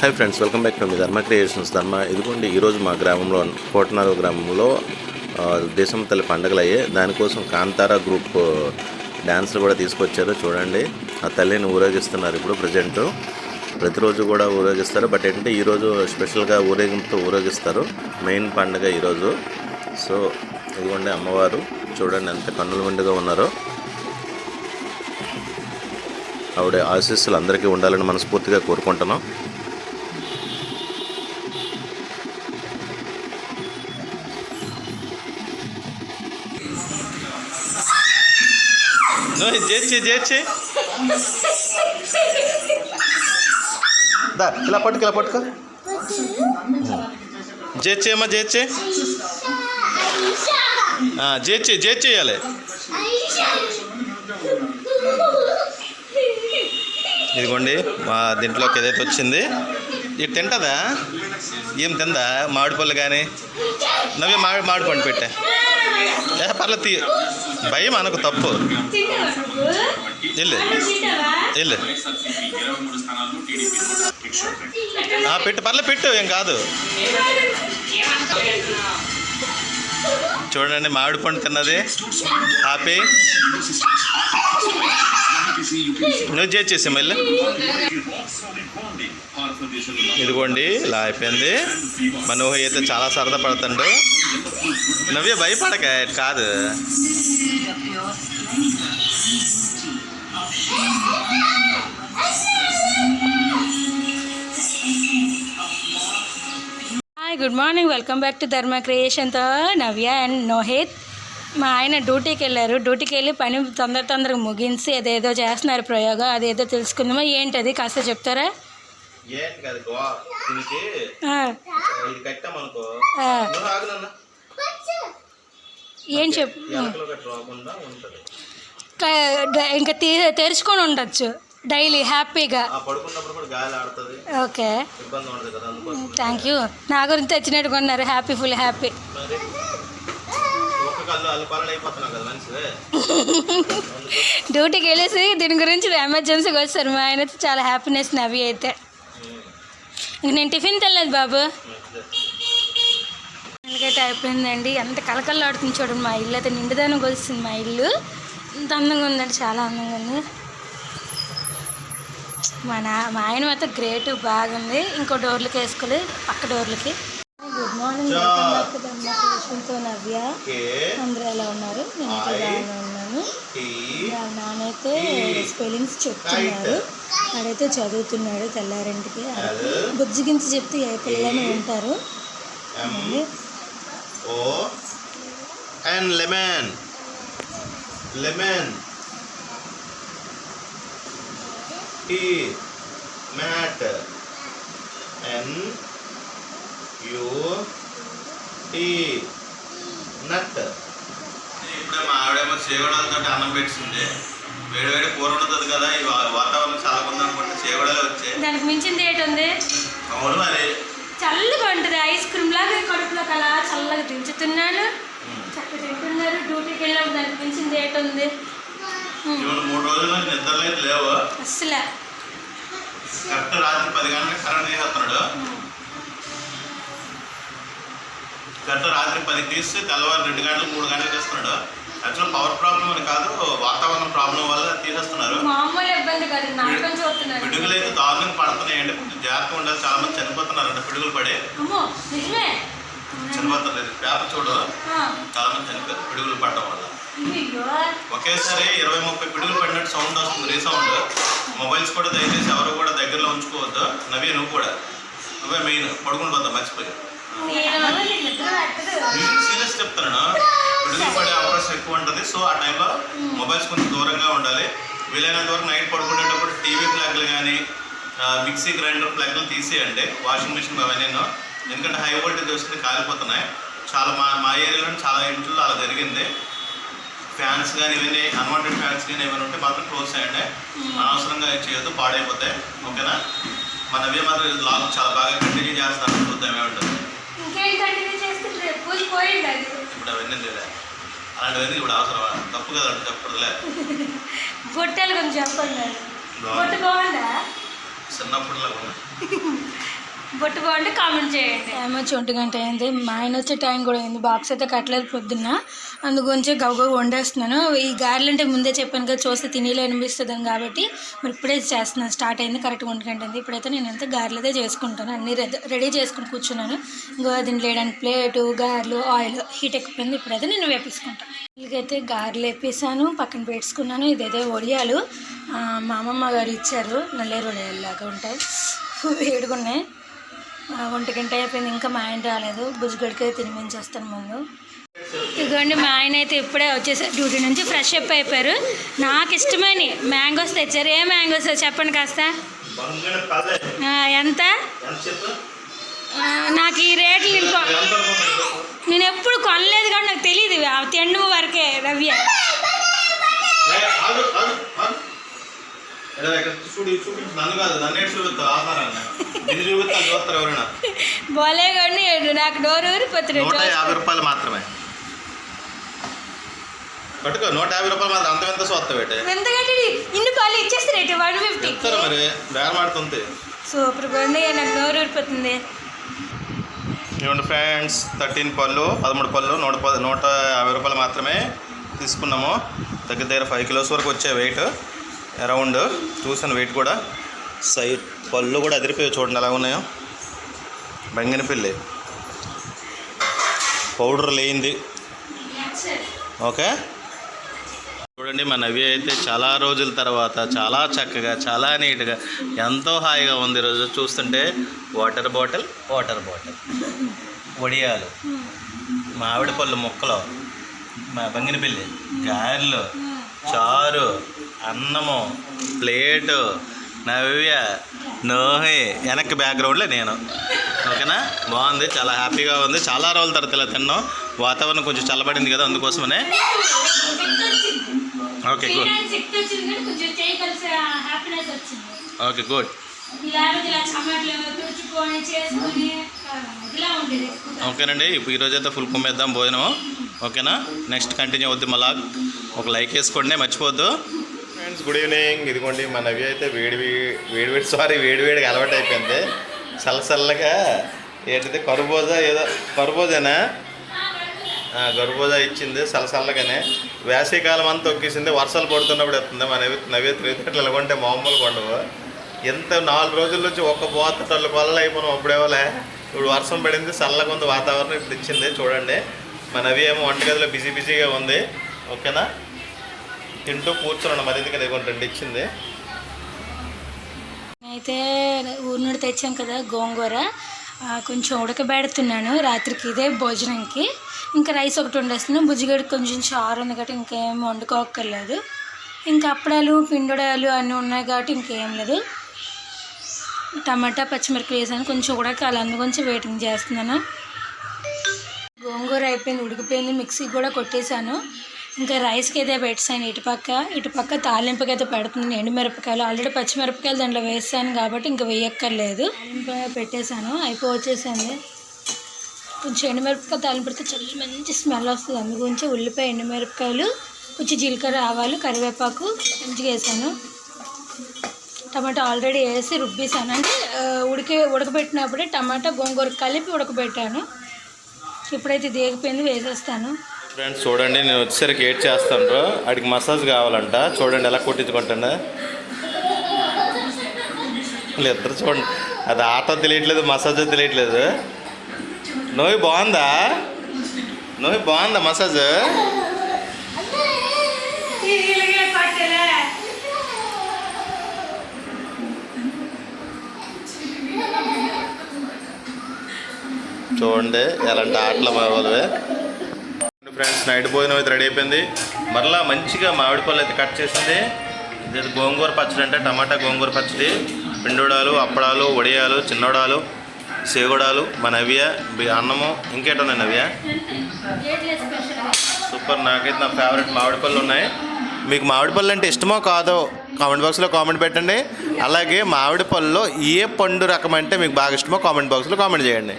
Hi friends welcome back to me Dharma creations. ధర్మ ఇదిగోండి ఈరోజు మా గ్రామంలో కోటనారు గ్రామంలో దేశం తల్లి పండుగలు అయ్యాయి దానికోసం కాంతారా గ్రూప్ డ్యాన్స్లు కూడా తీసుకొచ్చారు. చూడండి ఆ తల్లిని ఊరేగిస్తున్నారు ఇప్పుడు ప్రజెంట్ ప్రతిరోజు కూడా ఊరేగిస్తారు. బట్ ఏంటంటే ఈరోజు స్పెషల్గా ఊరేగింపుతో ఊరేగిస్తారు. మెయిన్ పండుగ ఈరోజు సో ఇదిగోండి అమ్మవారు. చూడండి ఎంత కన్నుల విండుగా ఉన్నారో. ఆవిడ ఆశీస్సులు అందరికీ ఉండాలని మనస్ఫూర్తిగా కోరుకుంటున్నాం. చేర్చి చేర్చి దా ఇలా పట్టుకు ఇలా పట్టుకో చేర్చి అమ్మా చేర్చి చేర్చి చేర్చి చేయాలి ఇదిగోండి మా దీంట్లోకి ఏదైతే వచ్చింది ఇది తింటుందా? ఏం తిందా? మామిడి పళ్ళు కానీ నవ్వే మామిడి మామిడి పండు పెట్టా. పర్లేదు తీ భయం అనకు తప్పు. ఇల్లు ఆ, పెట్టు పర్లే పెట్టు ఏం కాదు. చూడండి మామిడి పండు తిన్నది. హ్యాపీ నువ్వు చేసేసి మళ్ళీ. ఇదిగోండి ఇలా అయిపోయింది. మనోహ అయితే చాలా సరదా పడుతుండు. నవ్వే భయపడక కాదు. Hi good morning welcome back to Dharma క్రియేషన్తో Navya and Nohit మా ఆయన డ్యూటీకి వెళ్ళారు. డ్యూటీకి వెళ్ళి పని తొందర తొందరగా ముగించి అదేదో చేస్తున్నారు ప్రయోగం అదేదో తెలుసుకుందామా? ఏంటది? కాస్త చెప్తారా. ఏం చెప్పు? ఇంకా తీ తెరుచుకొని ఉండొచ్చు. డైలీ హ్యాపీగా. ఆ పడుకున్నప్పుడు కూడా గాలి ఆడుతుంది. ఓకే. థ్యాంక్ యూ నా గురించి తెచ్చినట్టుగా ఉన్నారు హ్యాపీ ఫుల్ హ్యాపీ డ్యూటీకి వెళ్ళేసి దీని గురించి ఎమర్జెన్సీగా వచ్చారు. మా ఆయన అయితే చాలా హ్యాపీనెస్ నవ్వి అయితే. ఇంక నేను టిఫిన్ తెల్లదు బాబు. అయితే అయిపోయిందండి. ఎంత కలకల్లాడుతుంది చూడండి. మా ఇల్లు అయితే నిండుదనం కొలుస్తుంది మా ఇల్లు. ఎంత అందంగా ఉందండి. చాలా అందంగా ఉంది. మా నా మా ఆయన మాత్రం గ్రేట్ బాగుంది. ఇంకో డోర్లకి వేసుకోలే పక్క డోర్లకి గుడ్ మార్నింగ్తో నవ్య అందరూ ఎలా ఉన్నారు? నేనైతే బాగానే ఉన్నాను. నాన్నైతే స్పెల్లింగ్స్ చెప్తున్నారు. వాడైతే చదువుతున్నాడు తెల్లారింటికి. బుజ్జిగించి చెప్తే ఏ పిల్లలని ఉంటారు? M O and lemon lemon tea mat N U T nut ఇప్పుడే మా ఆవిడేమో చేగడాలతో అన్నం పెట్టింది. వేడి వేడి కూర ఉంటుంది కదా ఈ వాతావరణం చాలా ఉంది అనుకుంటే చేగడాలే వచ్చాయి దానికి మించింది ఏంటి ఉంది అవును మరి. చల్లగా ఉంటుంది ఐస్ క్రీమ్ లాగా కడుపులోకి అలా చల్లగా దించుతున్నాను. చక్కగా తింటున్నారు డ్యూటీకి వెళ్ళినప్పుడు దానికి మించింది ఏంటి ఉంది మూడు రోజుల నుంచి నిద్రలు అయితే లేవు? అస్సలు. కరెక్ట్ రాత్రి పది గంటలకు కరెంట్ తీసేస్తున్నాడు. కరెక్ట్ రాత్రి పది తీస్తే తెల్లవారు రెండు గంటలు మూడు గంటలకు తీస్తున్నాడు యాక్చువల్ పవర్ ప్రాబ్లం అని కాదు వాతావరణ ప్రాబ్లం వల్ల తీసేస్తున్నారు. పిడుగులు అయితే దారుణంగా పడుతున్నాయండి. కొంచెం జాగ్రత్తగా ఉండాలి చాలా మంది చనిపోతున్నారంట పిడుగులు పడి. చనిపోతున్నారు పేపర్ చూడు. చాలా మంది చనిపోయారు పిడుగులు పడడం వల్ల. ఒకేసారి ఇరవై ముప్పై పిడుగులు పడినట్టు సౌండ్ వస్తుంది. రీసౌండ్ మొబైల్స్ కూడా దయచేసి ఎవరు కూడా దగ్గరలో ఉంచుకోవద్దు. నవ్వే నువ్వు కూడా. నువ్వే మెయిన్. పడుకుని పోతా మర్చిపోయి. సీరియస్ చెప్తాను పిడుగులు పడే అవకాశం ఎక్కువ ఉంటుంది. సో ఆ టైంలో మొబైల్స్ కొంచెం దూరంగా ఉండాలి. వీలైనంత వరకు నైట్ పడుకునేటప్పుడు టీవీ ప్లగ్లు కానీ మిక్సీ గ్రైండర్ ప్లగ్లు తీసేయండి. వాషింగ్ మిషన్ అవన్నీ ఎందుకంటే హై వోల్టేజ్ వస్తుంది కాలిపోతున్నాయి. చాలా మా మా ఏరియాలో చాలా ఇంట్లో అలా జరిగింది. ఫ్యాన్స్ కానీ ఇవన్నీ అన్వాంటెడ్ ఫ్యాన్స్ కానీ ఏమైనా ఉంటే మాత్రం క్లోజ్ చేయండి అనవసరంగా చేయొద్దు పాడైపోతాయి ఓకేనా? మన అవి మాత్రం లాగ్ చాలా బాగా కంటిన్యూ చేస్తాను చూద్దాం ఏముంటుంది ఇప్పుడు అవన్నీ లేదా అలాంటివన్నీ ఇప్పుడు అవసరమా? తప్పు కదా అంటే చెప్పకూడదులే. బొట్టెలు కొంచెం చెప్పండి. చిన్నప్పటిలో ఉన్నాయి బొట్టు బాగుంటే కామెంట్ చేయండి. టైం వచ్చి ఒంటి గంట అయింది. మా ఆయన వచ్చే టైం కూడా అయింది. బాక్స్ అయితే కట్టలేదు పొద్దున్న. అందుగురించి గురించి వండేస్తున్నాను. ఈ గారెలు అంటే ముందే చెప్పాను కదా చూస్తే తినేలా అనిపిస్తుంది కాబట్టి మరి ఇప్పుడే చేస్తున్నాను. స్టార్ట్ అయింది కరెక్ట్గా ఒంటి గంట అయింది. ఇప్పుడైతే నేను అంతా గారెలు అయితే చేసుకుంటాను. అన్నీ రెడీ రెడీ చేసుకుని కూర్చున్నాను. ఇంకా దీన్ని లేడానికి ప్లేటు గారెలు ఆయిల్ హీట్ ఎక్కిపోయింది. ఇప్పుడైతే నేను వేపించుకుంటాను ఇలాగైతే గారెలు వేపేసాను పక్కన పెట్టుకున్నాను. ఇదైతే వడియాలు మా అమ్మమ్మ గారు ఇచ్చారు. నల్లేరు వడియాలు లాగా ఉంటాయి. వేడుకున్నాయి ఒంటి గంట అయిపోయింది. ఇంకా మా ఆయన రాలేదు. బుజ్జిగడికి తినిపించేస్తాను ముందు. ఇదిగోండి మా ఆయన అయితే ఇప్పుడే వచ్చేసారు డ్యూటీ నుంచి. ఫ్రెష్ అప్ అయిపోయారు. నాకు ఇష్టమైన మ్యాంగోస్ తెచ్చారు. ఏ మ్యాంగోస్? చెప్పండి కాస్త. ఎంత? నాకు ఈ రేట్లు నేను నేను ఎప్పుడు కొనలేదు కానీ నాకు తెలియదు ఆ వరకే రవ్య. ఇలా ఇక్కడ చూడు చూపించు నన్ను కాదు నన్ను ఏడు చూపిస్తావు? ఆహారాన్ని. ఇది చూపిస్తాను చూస్తారు ఎవరైనా. బోలే కానీ నాకు డోర్ ఊరిపోతుంది నూట యాభై రూపాయలు మాత్రమే. పట్టుకో నూట యాభై రూపాయలు మాత్రం అంత ఎంత చూస్తావు ఏంటి ఎందుకంటే ఇన్ని పాలు ఇచ్చేస్తారు వన్ ఫిఫ్టీ. చెప్తారా మరి? బేరం ఆడుతుంది. సూపర్ బాగుంది నాకు డోర్ ఊరిపోతుంది. ఇవ్వండి ఫ్రెండ్స్ థర్టీన్ పళ్ళు పదమూడు పళ్ళు నూట పది నూట యాభై రూపాయలు మాత్రమే తీసుకున్నాము. దగ్గర దగ్గర ఫైవ్ కిలోస్ వరకు వచ్చే వెయిట్ అరౌండ్ చూసాను వెయిట్ కూడా. సైడ్ పళ్ళు కూడా అదిరిపోయాయి చూడండి ఎలా ఉన్నాయో. బంగినపిల్లి. పౌడర్ లేనిది. ఓకే. చూడండి మన నవ్య అయితే చాలా రోజుల తర్వాత చాలా చక్కగా చాలా నీట్గా ఎంతో హాయిగా ఉంది ఈరోజు చూస్తుంటే వాటర్ బాటిల్ వాటర్ బాటిల్. వడియాలు. మామిడి పళ్ళు ముక్కలు. మా బంగినపిల్లి. గారెలు. చారు. అన్నము ప్లేటు నవ్య నోహి వెనక్కి బ్యాక్గ్రౌండ్లో నేను. ఓకేనా? బాగుంది చాలా హ్యాపీగా ఉంది. చాలా రోజుల తర్వాత ఇలా తిన్నాం. వాతావరణం కొంచెం చల్లబడింది కదా అందుకోసమనే. ఓకే గుడ్ ఓకే గుడ్ ఓకేనండి ఇప్పుడు ఈరోజు అయితే ఫుల్ కుమ్మేద్దాం భోజనం ఓకేనా? నెక్స్ట్ కంటిన్యూ అవుద్ది మళ్ళా ఒక లైక్ వేసుకోండి మర్చిపోవద్దు ఫ్రెండ్స్ గుడ్ ఈవినింగ్. ఇదిగోండి మా నవ్య అయితే వేడి వేడి వేడి సారీ వేడి వేడిగా అలవాటు అయిపోయింది. చల్ల చల్లగా ఏంటిది కరుబోజా ఏదో కరుబోజానా? ఆ, గర్భోజా ఇచ్చింది సలసల్లగానే వేసవికాలం అంతా తొక్కేసింది వర్షాలు పడుతున్నప్పుడు ఎత్తుంది. మన నవ్య త్రితట్లు కొంటే మామూలు కొండవు. ఎంత నాలుగు రోజుల నుంచి ఒక్క పోత టల్లు కొల్ల అయిపోయినాం అప్పుడేవలే ఇప్పుడు వర్షం పడింది చల్లగా ఉంది వాతావరణం ఇప్పుడు ఇచ్చింది చూడండి. మన అవి ఏమో వంటగదిలో బిజీ బిజీగా ఉంది. ఓకేనా? తింటూ కూర్చున్నాను మరి ఎందుకు రెండు ఇచ్చింది. అయితే ఊరి నుండి తెచ్చాం కదా గోంగూర. కొంచెం ఉడకబెడుతున్నాను. రాత్రికి ఇదే భోజనంకి. ఇంకా రైస్ ఒకటి వండేస్తున్నాను బుజ్జిగడి కొంచెం చారు ఉంది కాబట్టి ఇంకేం వండుకోక్కర్లేదు. ఇంకా అప్పడాలు పిండుడాలు అన్నీ ఉన్నాయి కాబట్టి ఇంకేం లేదు. టమాటా పచ్చిమిరపకాయలు వేసాను. కొంచెం ఉడకాలి. అందుగురించి వెయిటింగ్ చేస్తున్నాను. గోంగూర అయిపోయింది ఉడికిపోయింది. మిక్సీ కూడా కొట్టేశాను. ఇంకా రైస్కి అయితే పెట్టాను ఇటుపక్క ఇటుపక్క తాలింపుకి అయితే పెడుతుంది ఎండుమిరపకాయలు ఆల్రెడీ పచ్చిమిరపకాయలు దాంట్లో వేసాను కాబట్టి ఇంకా వేయక్కర్లేదు. తాలింపు పెట్టేశాను. అయిపో వచ్చేసింది కొంచెం ఎండుమిరపకాయ తాలింపు పెడితే చాలా మంచి స్మెల్ వస్తుంది. అందు గురించి ఉల్లిపాయ ఎండుమిరపకాయలు కొంచెం జీలకర్ర ఆవాలు కరివేపాకు మంచిగా వేసాను. టమాటా ఆల్రెడీ వేసి రుబ్బేసాను అంటే ఉడికే ఉడికి ఉడకబెట్టినప్పుడే టమాటా గోంగూర కలిపి ఉడకబెట్టాను. ఇప్పుడైతే దేగిపోయింది వేసేస్తాను. ఫ్రెండ్స్ చూడండి నేను వచ్చేసరికి ఏడ్ చేస్తాను వాడికి మసాజ్ కావాలంట. చూడండి ఎలా కొట్టించుకుంటాను. ఇద్దరు చూడండి. అది ఆట తెలియట్లేదు మసాజ్ తెలియట్లేదు. నోయి బాగుందా? నోయి బాగుందా మసాజ్? చూడండి ఎలాంటి ఆటలు బాగోలవే ఫ్రెండ్స్ నైట్ భోజనం అయితే రెడీ అయిపోయింది. మరలా మంచిగా మామిడి పళ్ళు అయితే కట్ చేసింది ఇది గోంగూర పచ్చడి అంటే టమాటా గోంగూర పచ్చడి. పిండుడాలు అప్పడాలు వడియాలు చిన్నోడాలు సేగుడాలు మా నవ్య అన్నము ఇంకేటున్నాయి నవ్య? సూపర్. నాకైతే నా ఫేవరెట్ మామిడి పళ్ళు ఉన్నాయి. మీకు మామిడి పళ్ళు అంటే ఇష్టమో కాదో కామెంట్ బాక్స్లో కామెంట్ పెట్టండి. అలాగే మామిడి పళ్ళలో ఏ పండు రకం అంటే మీకు బాగా ఇష్టమో కామెంట్ బాక్స్లో కామెంట్ చేయండి.